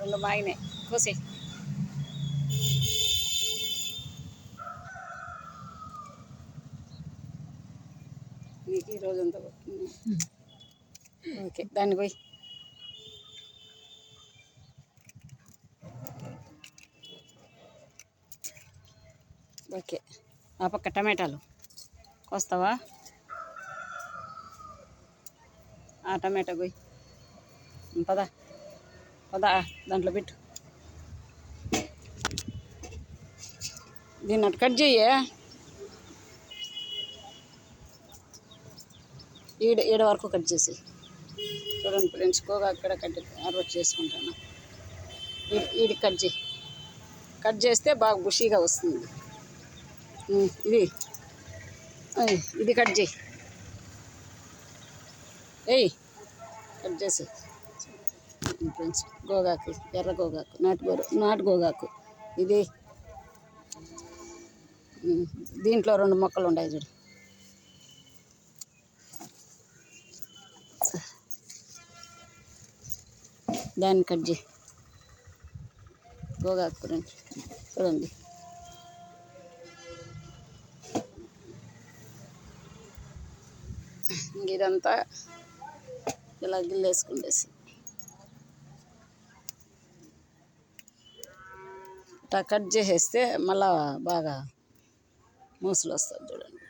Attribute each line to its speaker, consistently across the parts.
Speaker 1: రెండు బాగినాయి. కోసే నీకు ఈ అంతా ఓకే దాన్ని పోయి. ఓకే ఆ పక్క టమాటాలు. కోస్తావా? ఆ టమాటా పోయి. పదా. పదా దాంట్లో పెట్టు. దీన్ని అటు కట్ చెయ్యే. ఈడ ఈడ వరకు కట్ చేసి చూడండి ఫ్రెండ్స్ కోగా అక్కడ కట్ అరవట్ చేసుకుంటాను. ఈడి కట్ చేయి కట్ చేస్తే బాగా బుషీగా వస్తుంది. ఇది. ఇది కట్ చేయి ఏయ్ కట్ చేసి ఫ్రెండ్స్. గోగాకు ఎర్ర గోగాకు నాటు గో నాటు గోగాకు. ఇది దీంట్లో రెండు మొక్కలు ఉన్నాయి చూడు. దాన్ని కట్ చేయి. గోగాకు ఫ్రెండ్స్ చూడండి. ఇదంతా ఇలా గిల్లేసుకుండేసి. ఇట్లా కట్ చేసేస్తే మళ్ళా బాగా మూసలు వస్తుంది చూడండి.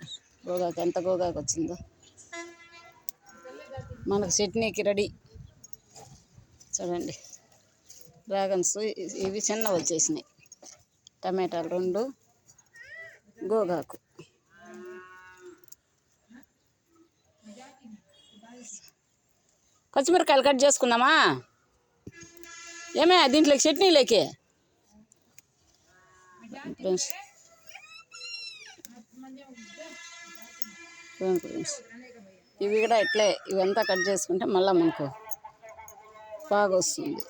Speaker 1: గోగాకు ఎంత గోగాకు వచ్చిందో. మనకు చట్నీకి రెడీ. చూడండి. డ్రాగన్స్ ఇవి చిన్నవి వచ్చేసినాయి. టమాటాలు రెండు గోగాకు. పచ్చిమిరకాయలు కట్ చేసుకుందామా? ఏమే దీంట్లోకి చట్నీలోకి? ఫ్రెండ్స్ ఫ్రెండ్స్ ఇవి కూడా ఇట్లే ఇవంతా కట్ చేసుకుంటే మళ్ళీ మనకు బాగా వస్తుంది.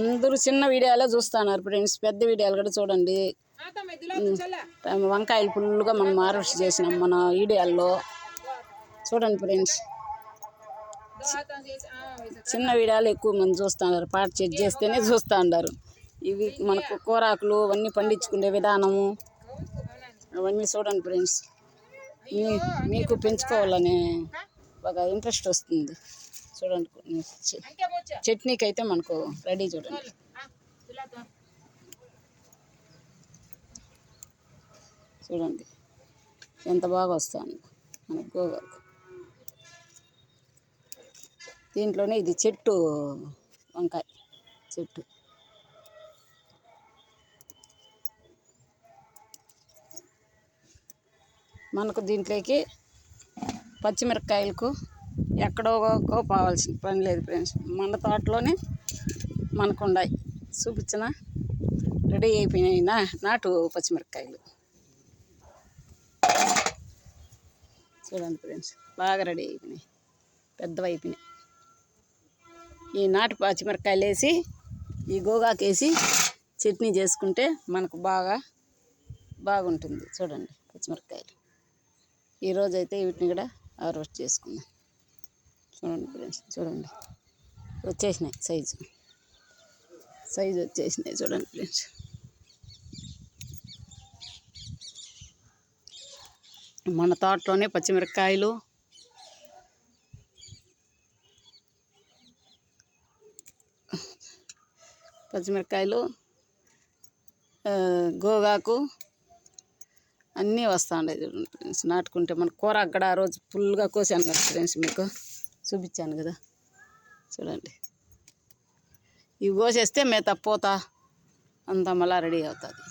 Speaker 1: అందరూ చిన్న వీడియోలే చూస్తున్నారు ఫ్రెండ్స్ పెద్ద వీడియోలు కూడా చూడండి. వంకాయలు ఫుల్గా మనం హార్వెస్ట్ చేసినాం మన వీడియోల్లో. చూడండి ఫ్రెండ్స్. చిన్న వీడియోలు ఎక్కువ మంది చూస్తున్నారు పాట చెక్ చేస్తేనే చూస్తూ ఉంటారు ఇవి మనకు కూరాకులు అవన్నీ పండించుకునే విధానము. అవన్నీ చూడండి ఫ్రెండ్స్. మీ మీకు పెంచుకోవాలనే ఒక ఇంట్రెస్ట్ వస్తుంది. చూడండి చట్నీకి అయితే మనకు రెడీ చూడండి. చూడండి. ఎంత బాగా వస్తుంది మనకు గోగాకు. దీంట్లోనే ఇది చెట్టు వంకాయ చెట్టు. మనకు దీంట్లోకి పచ్చిమిరపకాయలకు ఎక్కడో పోవాల్సిన పని లేదు ఫ్రెండ్స్. మన తోటలోనే మనకు ఉన్నాయి చూపించిన రెడీ అయిపోయినాయి నా నాటు పచ్చిమిరపకాయలు. చూడండి ఫ్రెండ్స్ బాగా రెడీ అయిపోయినాయి. పెద్దవి అయిపోయినాయి ఈ నాటు పచ్చిమిరపకాయలు వేసి ఈ గోగాకు వేసి చట్నీ చేసుకుంటే మనకు బాగా బాగుంటుంది చూడండి పచ్చిమిరపకాయలు. ఈరోజు అయితే వీటిని కూడా హార్వెస్ట్ చేసుకుందాం. చూడండి ఫ్రెండ్స్ చూడండి. వచ్చేసినాయి సైజు. సైజు వచ్చేసినాయి చూడండి ఫ్రెండ్స్. మన తోటలోనే పచ్చిమిరపకాయలు పచ్చిమిరపకాయలు గోగాకు అన్నీ వస్తూ ఉండేది చూడండి ఫ్రెండ్స్. నాటుకుంటే మన కూర అక్కడ ఆ రోజు ఫుల్గా కోసాను కదా ఫ్రెండ్స్ మీకు. చూపించాను కదా. చూడండి. ఇవి కోసేస్తే మేత పోతా అంతా మళ్ళా రెడీ అవుతుంది.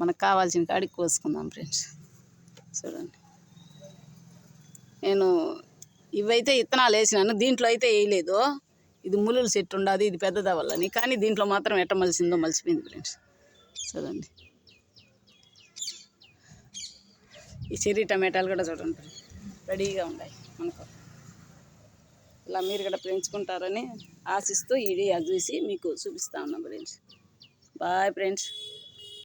Speaker 1: మనకు కావాల్సిన కాడికి కోసుకుందాం ఫ్రెండ్స్. చూడండి. నేను ఇవైతే ఇత్తనాలు వేసినాను దీంట్లో అయితే వేయలేదు. ఇది ములుల సెట్ ఉండదు ఇది పెద్దది అవ్వాలని. కానీ దీంట్లో మాత్రం ఎట్ట మలిసిందో మలిసిపోయింది ఫ్రెండ్స్. చూడండి ఈ చెర్రీ టమాటాలు కూడా చూడండి రెడీగా ఉన్నాయి మనకు. ఇలా మీరు కూడా పెంచుకుంటారని ఆశిస్తూ ఇది వీడియో చూసి మీకు చూపిస్తా ఉన్నాం ఫ్రెండ్స్. Bye friends.